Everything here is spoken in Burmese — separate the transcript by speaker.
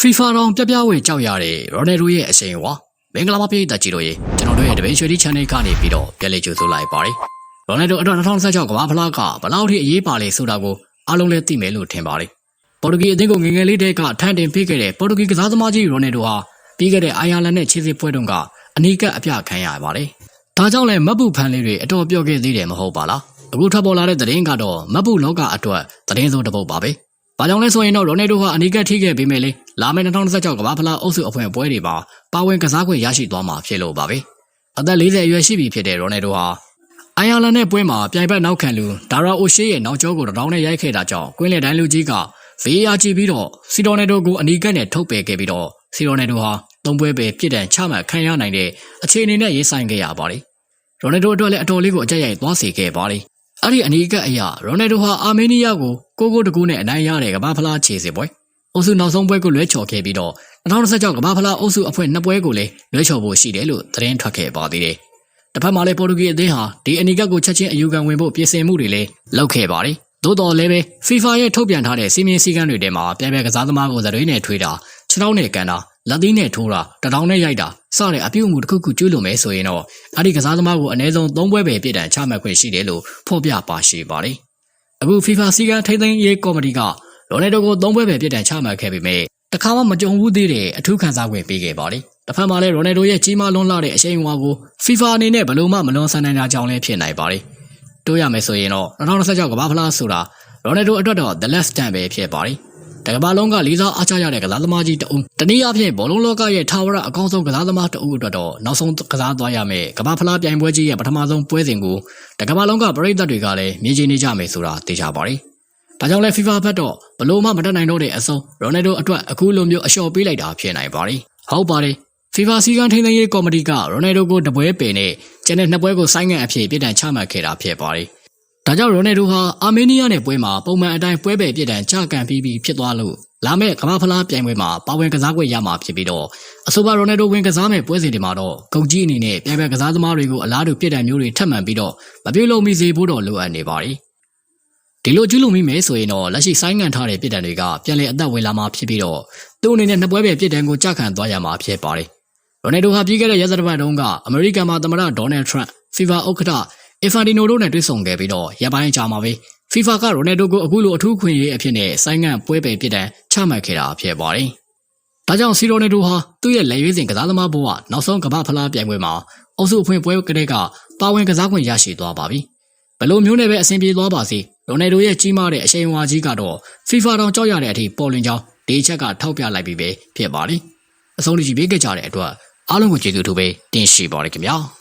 Speaker 1: FIFA တော်ပြပြဝေကြောက်ရတဲ့ရိုနယ်ဒိုရဲ့အရှိန်ဝါမင်္ဂလာပါပြည်သက်ကြီးတို့ရေကျွန်တော်တို့ရဲ့တပင်းရွှေဒီ channel ကနေပြီးတော့ပြန်လည်ကြိုဆိုလိုက်ပါတယ်ရိုနယ်ဒိုအတွက်2016ကမ္ဘာဖလားကဘလောက်ထိအရေးပါလဲဆိုတာကိုအားလုံးလည်းသိမယ်လို့ထင်ပါတယ်ပေါ်တူဂီအသင်းကိုငယ်ငယ်လေးတည်းကထန်တင်ပေးခဲ့တဲ့ပေါ်တူဂီကစားသမားကြီးရိုနယ်ဒိုဟာပြီးခဲ့တဲ့အိုင်ယာလန်နဲ့ခြေစစ်ပွဲတုန်းကအနီးကပ်အပြခံရပါတယ်ဒါကြောင့်လည်းမတ်ပူဖန်လေးတွေအတော်ပြော့ခဲ့သေးတယ်မဟုတ်ပါလားအခုထပ်ပေါ်လာတဲ့သတင်းကတော့မတ်ပူလောကအတွက်သတင်းစိုးတစ်ပုဒ်ပါပဲ။ ဘာကြောင့်လဲဆိုရင်တော့ရိုနယ်ဒိုဟာအနီးကပ်ထိခဲ့ပေမဲ့လေလာမယ့်2026ကမ္ဘာဖလားအုပ်စုအဖွင့်ပွဲတွေမှာပါဝင်ကစားခွင့်ရရှိသွားမှာဖြစ်လို့ပါပဲ။အသက်40အရွယ်ရှိပြီဖြစ်တဲ့ရိုနယ်ဒိုဟာအိုင်ယာလန်နဲ့ပွဲမှာပြိုင်ဘက်နောက်ခံလူဒါရာအိုရှေးရဲ့နောက်ကျောကိုတထောင်နဲ့ရိုက်ခဲ့တာကြောင့်ကွင်းလယ်တိုင်းလူကြီးက VAR ကြည့်ပြီးတော့စီတော်နယ်ဒိုကိုအနီးကပ်နဲ့ထုတ်ပယ်ခဲ့ပြီးတော့စီတော်နယ်ဒိုဟာသုံးပွဲပဲပြစ်ဒဏ်ချမှတ်ခံရနိုင်တဲ့အခြေအနေနဲ့ရေးဆိုင်ခဲ့ရပါတယ်။ရိုနယ်ဒိုအတွက်လည်းအတော်လေးကိုအကြက်ရိုက်သွားစေခဲ့ပါတယ်။ အဲ့ဒီအနီးကပ်အရာရိုနယ်ဒိုဟာအာမေးနီးယားကိုကိုကိုတကူနဲ့အနိုင်ရတဲ့ကမ္ဘာဖလားခြေစစ်ပွဲအုပ်စုနောက်ဆုံးပွဲကိုလွဲချော်ခဲ့ပြီးတော့2016ကမ္ဘာဖလားအုပ်စုအဖွင့်နှစ်ပွဲကိုလည်းလွဲချော်ဖို့ရှိတယ်လို့သတင်းထွက်ခဲ့ပါသေးတယ်။တစ်ဖက်မှာလည်းပေါ်တူဂီအသင်းဟာဒီအနီးကပ်ကိုချက်ချင်းအယူခံဝင်ဖို့ပြင်ဆင်မှုတွေလည်းလုပ်ခဲ့ပါတယ်။သို့တော်လည်းပဲ FIFA ရဲ့ထုတ်ပြန်ထားတဲ့စီမင်းစည်းကမ်းတွေထဲမှာပြိုင်ပွဲကစားသမားကိုသတွေးနဲ့ထွေးတာခြေထောက်နဲ့ကန်တာ လက်သီးနဲ့ထိုးတာတထောင်နဲ့ရိုက်တာစတဲ့အပြုအမူတစ်ခုခုကျူးလွန်မယ်ဆိုရင်တော့အဲ့ဒီကစားသမားကိုအနည်းဆုံး၃ပွဲပဲပြစ်ဒဏ်ချမှတ်ခွင့်ရှိတယ်လို့ဖော်ပြပါရှိပါတယ်။အခု FIFA စည်းကမ်းထိန်းသိမ်းရေးကော်မတီကရိုနယ်ဒိုကို၃ပွဲပဲပြစ်ဒဏ်ချမှတ်ခဲ့ပေမဲ့တခါမှမကြုံဘူးသေးတဲ့အထူးခံစား권ပေးခဲ့ပါတယ်။တစ်ဖက်မှာလည်းရိုနယ်ဒိုရဲ့ကြီးမားလွန်းလာတဲ့အရှိန်အဝါကို FIFA အနေနဲ့ဘယ်လို့မှမလွန်ဆန်နိုင်တာကြောင့်လည်းဖြစ်နိုင်ပါတယ်။တိုးရမယ်ဆိုရင်တော့2026ကမ္ဘာဖလားဆိုတာရိုနယ်ဒိုအတွက်တော့ the last stand ပဲဖြစ်ပါတယ်။ တကမ္ဘာလုံးကလေးစားအားချရတဲ့ကစားသမားကြီးတဦးတနည်းအားဖြင့်ဘောလုံးလောကရဲ့ထာဝရအကောင်းဆုံးကစားသမားတဦးအတွက်တော့နောက်ဆုံးကစားသွားရမယ်ကမ္ဘာဖလားပြိုင်ပွဲကြီးရဲ့ပထမဆုံးပွဲစဉ်ကိုတကမ္ဘာလုံးကပရိသတ်တွေကလည်းမြင်ချင်နေကြမယ်ဆိုတာသိကြပါတယ်။ဒါကြောင့်လဲ FIFA ဘက်တော့ဘလို့မှမတက်နိုင်တော့တဲ့အဆုံးရိုနယ်ဒိုအတွက်အခုလိုမျိုးအလျှော့ပေးလိုက်တာဖြစ်နိုင်ပါတယ်။ဟုတ်ပါတယ်။ FIFA စီကံထိန်းသိမ်းရေးကော်မတီကရိုနယ်ဒိုကိုတပွဲပင်နဲ့ကျန်တဲ့နှစ်ပွဲကိုဆိုင်းငံ့အဖြစ်ပြည်တံချမှတ်ခဲ့တာဖြစ်ပါတယ်။ ဒါကြောင့်ရိုနယ်ဒိုဟာအာမေးနီးယားနဲ့ပွဲမှာပုံမှန်အတိုင်းပွဲပဲပြည်တံချကန်ပြီးပြီးဖြစ်သွားလို့လာမယ့်ကမ္ဘာဖလားပြိုင်ပွဲမှာပါဝင်ကစားခွင့်ရမှာဖြစ်ပြီးတော့အဆိုပါရိုနယ်ဒိုဝင်ကစားမဲ့ပွဲစဉ်တွေမှာတော့ဂုံကြီးအနေနဲ့ပြိုင်ပွဲကစားသမားတွေကိုအလားတူပြည်တံမျိုးတွေထပ်မံပြီးတော့မပြုတ်လို့မိစေဖို့တော့လိုအပ်နေပါတယ်။ဒီလိုကျူးလွန်မိမယ်ဆိုရင်တော့လက်ရှိဆိုင်းငံ့ထားတဲ့ပြည်တံတွေကပြန်လည်အသက်ဝင်လာမှာဖြစ်ပြီးတော့သူ့အနေနဲ့နှစ်ပွဲပဲပြည်တံကိုကြခံသွားရမှာဖြစ်ပါတယ်။ရိုနယ်ဒိုဟာပြီးခဲ့တဲ့ရက်သတ္တပတ်တုန်းကအမေရိကန်မှာသမ္မတဒေါ်နယ်ထရန့် FIFA ဥက္ကဋ္ဌ အီဖန်ဒီနိုတို့နဲ့တွေ့ဆုံခဲ့ပြီးတော့ရပ်ပိုင်းကြာမှာပဲ FIFA ကရိုနယ်ဒိုကိုအခုလိုအထူးခွင့်ရေးအဖြစ်နဲ့ဆိုင်းငံ့ပွဲပယ်ပြစ်ဒဏ်ချမှတ်ခဲ့တာဖြစ်ပါတယ်။ဒါကြောင့်စီရိုနယ်ဒိုဟာသူ့ရဲ့လက်ရွေးစင်ကစားသမားဘဝနောက်ဆုံးကမ္ဘာဖလားပြိုင်ပွဲမှာအုပ်စုအဖွင့်ပွဲကလေးကပါဝင်ကစားခွင့်ရရှိသွားပါပြီ။ဘလို့မျိုးနဲ့ပဲအဆင်ပြေသွားပါစေရိုနယ်ဒိုရဲ့ကြီးမားတဲ့အရှိန်အဝါကြီးကတော့ FIFA တောင်ကြောက်ရတဲ့အထိပေါ်လွင်ကြောင်းဒီချက်ကထောက်ပြလိုက်ပြီးပဲဖြစ်ပါတယ်။အဆုံးထိကြည့်ပေးကြတဲ့အတွက်အားလုံးကိုကျေးဇူးတူပဲတင်ရှိပါရခင်ဗျာ။